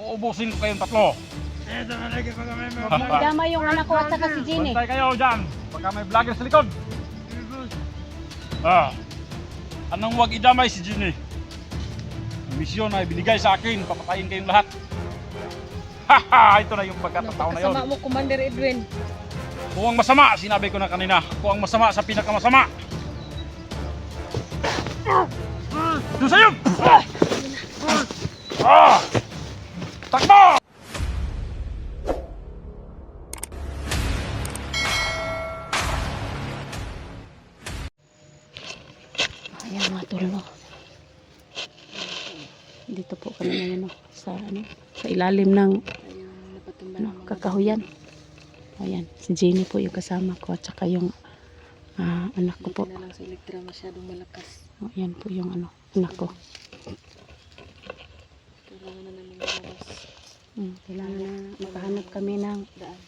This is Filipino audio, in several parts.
uubusin ko kayong tatlo. Dama yung anak ko at saka si Jenny. Bantay kayo dyan. Baka may vlogger sa likod. Ah. Anong wag idamay si Ginny? Ang misyon ay binigay sa akin. Papatayin kayong lahat. Haha! Ito na yung pagkatao na yun. Napakasama mo, Commander Edwin. Kung ang masama, sinabi ko na kanina. Kung ang masama sa pinakamasama. Doon sa'yo! Ah! Sa ilalim ng ano, kakahuyan. Ayan, si Jenny po yung kasama ko at saka yung ah, anak ko po. na lang sa elektra masyadong malakas. O, ayan po yung ano, anak ko. Kailangan na namin lumabas. Hmm, kailangan na makahanap kami ng Daan.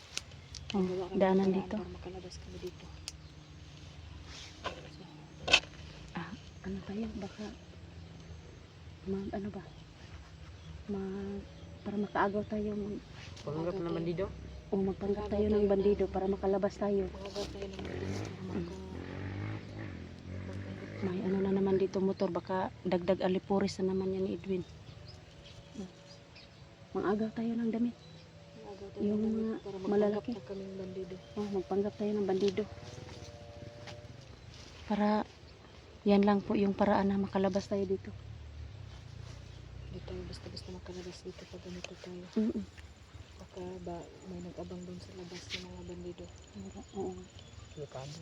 oh, daanan dito. Para makalabas kami dito. Ah, ano tayo, baka ma, ano ba? Ma, para makaagaw tayo Pangarap naman dito? o magpanggap tayo ng bandido para makalabas tayo. Ng. May ano na naman dito motor, baka dagdag alipuris na naman yan ni Edwin. Mangagaw tayo ng damit. Yung ng mga malalaki. bandido. Oh, magpanggap tayo ng bandido. Para yan lang po yung paraan na makalabas tayo dito. Hindi tayo basta-basta makalabas dito pag ganito tayo. Mm Baka ba may nag-abang doon sa labas ng mga bandido. Oo. Delikado.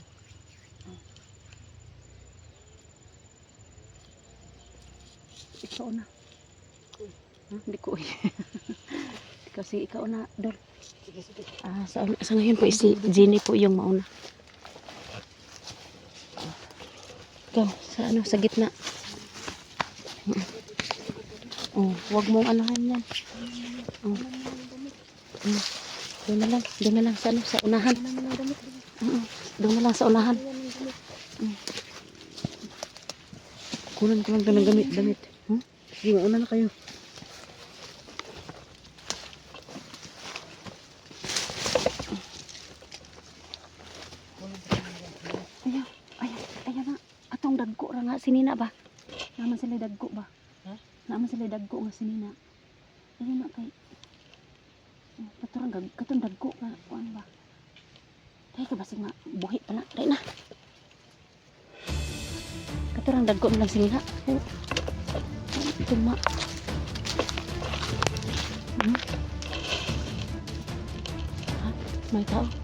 Ikaw na. Ha? Hindi ko eh. Kasi ikaw na, Dol. Sige, sige. Ah, sa, sa ngayon po, si Jenny po yung mauna. Ikaw, sa ano, sa gitna. Oh, wag mong anuhan yan. Oh. Mm. Doon na lang, doon na lang sa ano, sa unahan. Mm, Doon na lang sa unahan. Mm. Kunan ko lang doon ng gamit, damit. Hmm? Sige, mauna na kayo. Ayaw, ayaw, ayaw na. Atong dagko ra nga sinina ba? Naman sila dagko ba? Naman sila dagko nga sinina. Ayaw na kay. Katurang gag, katong dagko nga kuan ba? Ay ka basig nga buhi pa na. Dai na. Katurang dagko man lang sinina. Tuma. Hmm? Ha? May tao?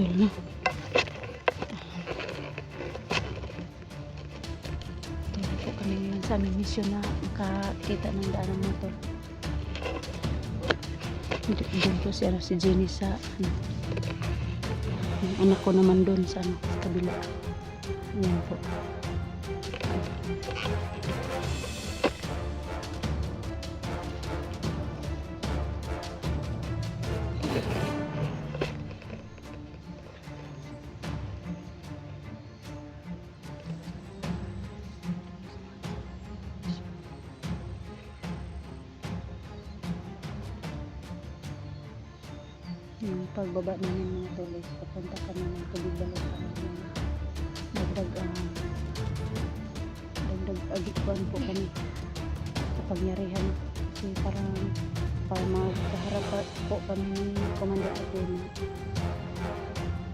Mga tol, no? Tuloy po kami ngayon sa aming mission na makakita ng daan ng motor. Doon po si, ano, si Jenny sa ano. Yung anak ko naman doon sa ano, kabila. Ayan po. pagbaba namin mga tuloy. Papunta kami ng tubig balik dagdag uh, dagdag agitban po kami sa pangyarihan. Kasi parang para magkaharap po kami ng komando sa tuloy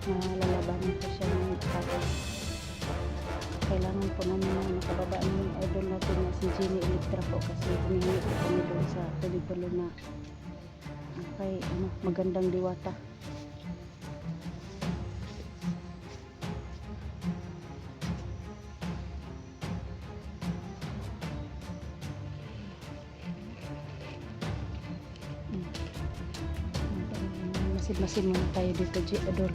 na lalabanan po siya ng patas kailangan po namin na nakababa ng idol natin na si Jenny Electra po kasi humihingi po kami doon sa tubig balo na ah, kay ano, magandang diwata. Masid-masid muna tayo dito, G. Adol.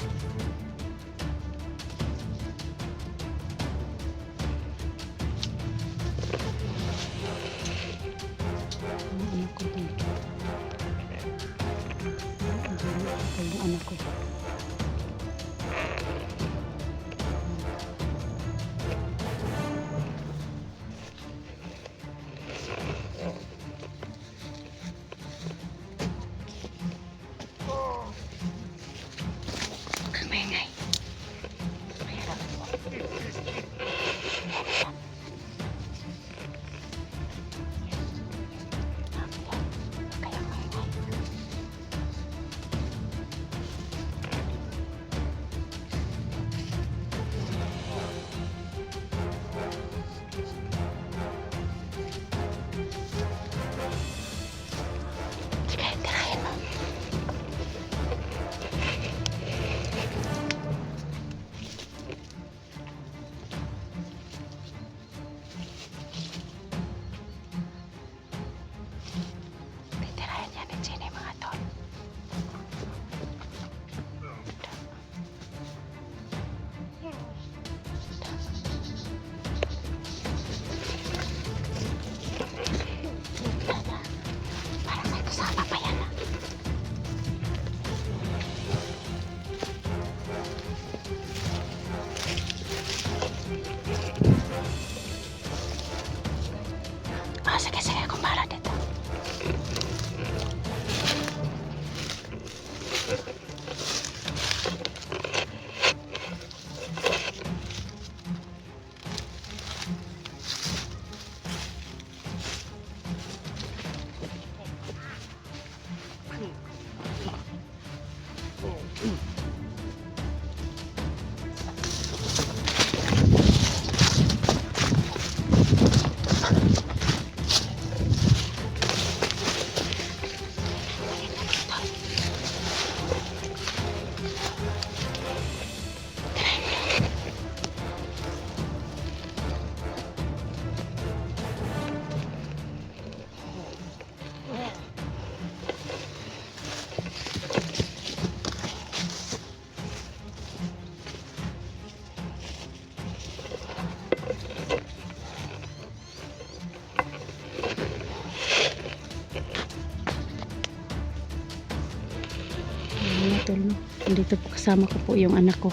Tol, no? Andito po kasama ko po yung anak ko.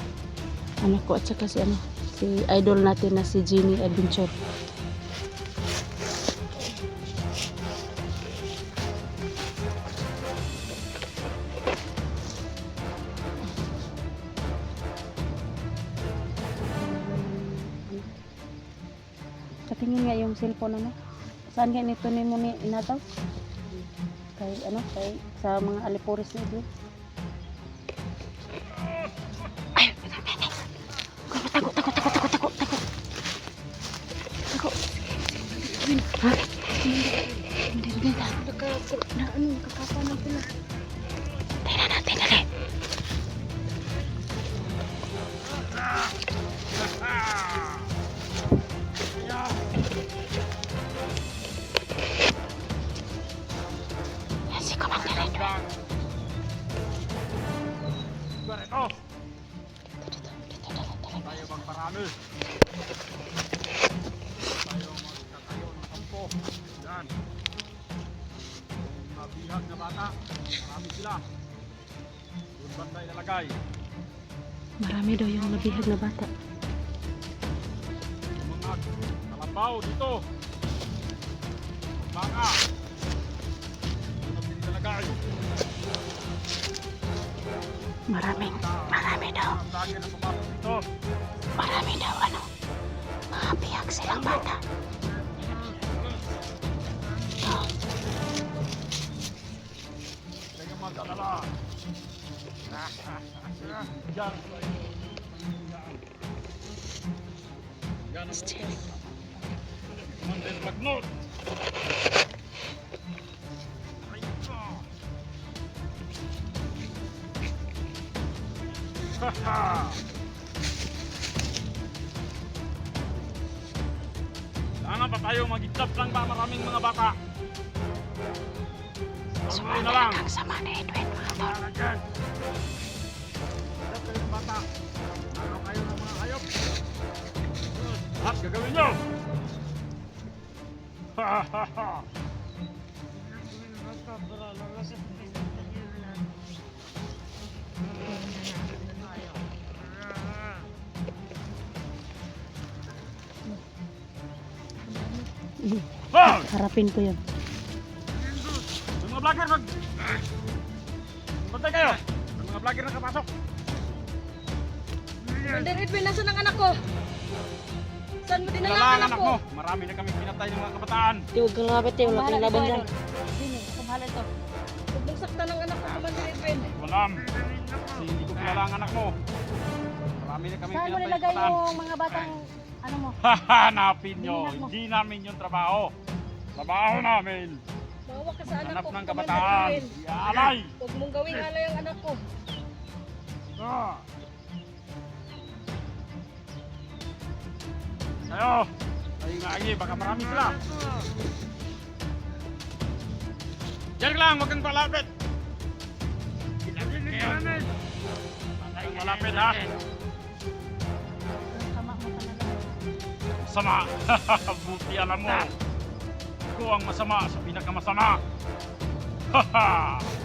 Anak ko at saka si ano, si idol natin na si Jeannie Adventure. Katingin nga yung cellphone ano. Saan nga nito ni mo ni inataw? Kay ano, kay sa mga alipuris ito. Na ano, nakakapa na pala. mabihag na bata. Mga kalabaw dito. Mga. Ano talaga kayo? Maraming, marami daw. Marami daw, ano? Mga bihag silang bata. Oh. Tengok masalah. Jangan. Commander Magnot. Ko. Haha. Kailangan pa tayo mag-itap lang ba maraming mga bata. Sumali na lang. Ang sama ni Edwin, mga tol. Lahat gagawin nyo. Ha ha ha. Hoy! Harapin ko yun. Yung mga vlogger mag... Bantay kayo! Yung mga vlogger na kapasok. Commander Edwin, nasa ang anak ko? Saan mo dinala ang Kailangan anak mo. Marami na kami pinatay ng mga kabataan. Tiwag kang lapit, tiwag Kumahalan kang laban dyan. Sino? Kumahalan to. Huwag mong saktan ang anak ko, Commander Edwin. Walam. Kasi hindi ko kilala ang anak mo. Marami na kami Saan mo pinatay ng nilagay kabataan. yung mga batang ano mo? Hahanapin nyo. Mo. Hindi namin yung trabaho. Trabaho namin. Bawa ka sa anak Hanap ko, ng kabataan. Iaalay. Huwag mong gawing alay ang anak ko. Ah. Ayo. Ay maagi, baka marami sila. Diyan ka lang, huwag kang palapit. Malapit ha. Sama. Buti alam mo. Ikaw ang masama sa pinakamasama. Haha.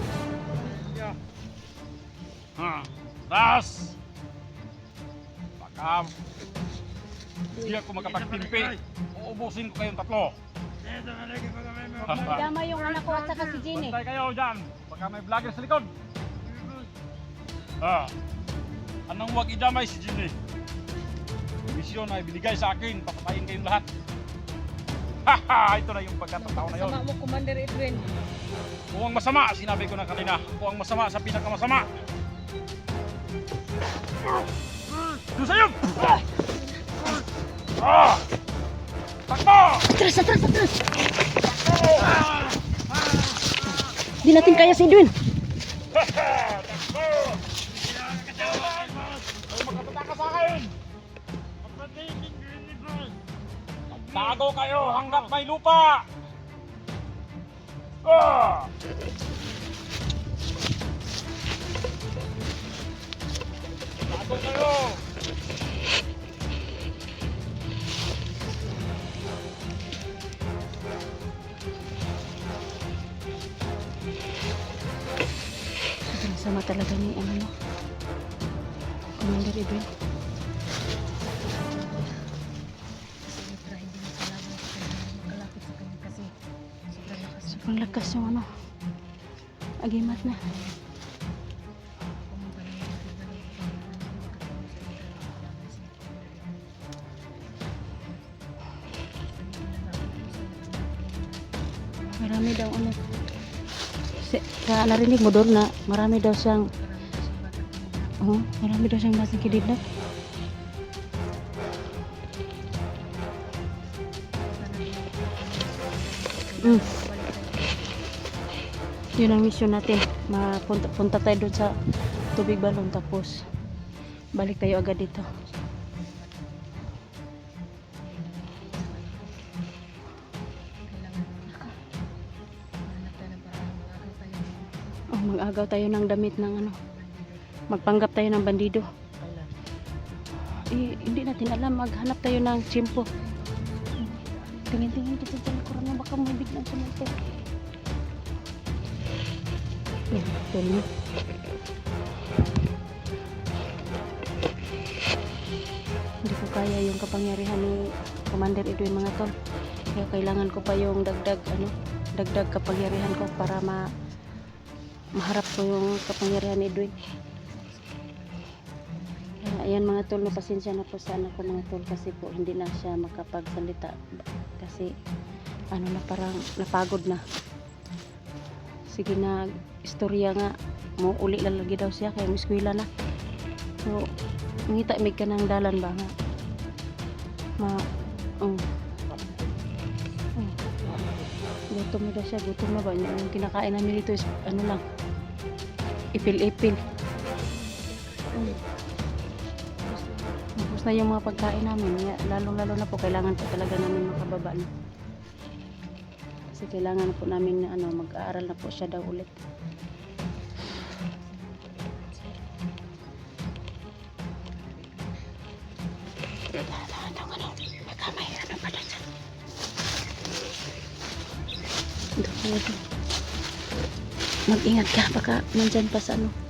Ha. Tas. Baka hindi ako makapagtimpi. Uubusin ko kayong tatlo. Magdama yung anak ko at saka si Jenny. Bantay kayo dyan. Baka may vlogger sa likod. Ah. Anong huwag idamay si Jimmy? Misyon ay binigay sa akin. Papatayin kayong lahat. Haha! Ito na yung pagkatataon na yun. Sama mo, Commander Edwin. Kung ang masama, sinabi ko na kanina. Kung ang masama sa pinakamasama. Doon sa'yo! Ah! Takbo! Atras, atras, atras! Di natin kaya si Edwin. Takbo! Makapataka sa akin! Tago kayo hanggat may lupa! Ah! Tago kayo! Talaga ni ano no. Commander siya. Sobrang lakas yung ano. Agimat na. Ka narinig mo doon na marami daw siyang oh, marami daw siyang basing kididnap. Mm. Yun ang mission natin. Mapunta punta tayo doon sa tubig balon tapos balik tayo agad dito. Mag-agaw tayo ng damit ng ano. Magpanggap tayo ng bandido. Eh, hindi natin alam. Maghanap tayo ng tsimpo. Tingin-tingin kita sa likuran na baka may biglang sumuntok. Yan, tuloy. Hindi ko kaya yung kapangyarihan ni Commander Edwin mga tol. Kaya kailangan ko pa yung dagdag ano, dagdag kapangyarihan ko para ma maharap ko yung kapangyarihan ni Edwin. Kaya ayan mga tol, pasensya na po sana ko mga tol kasi po hindi na siya makapagsalita. Kasi ano na parang napagod na. sige na istorya nga. Mo uli lalagi daw siya kay mo eskwela na. So ngita mig ka ng dalan ba nga? Ma um, um, gutom na daw siya gutom na ba? Yung kinakain namin dito is ano lang ipil-ipil um, tapos na yung mga pagkain namin lalong lalo na po kailangan po talaga namin makababa na kasi kailangan po namin na ano mag-aaral na po siya daw ulit ano, baka Mag-ingat ka, baka nandyan pa sa ano.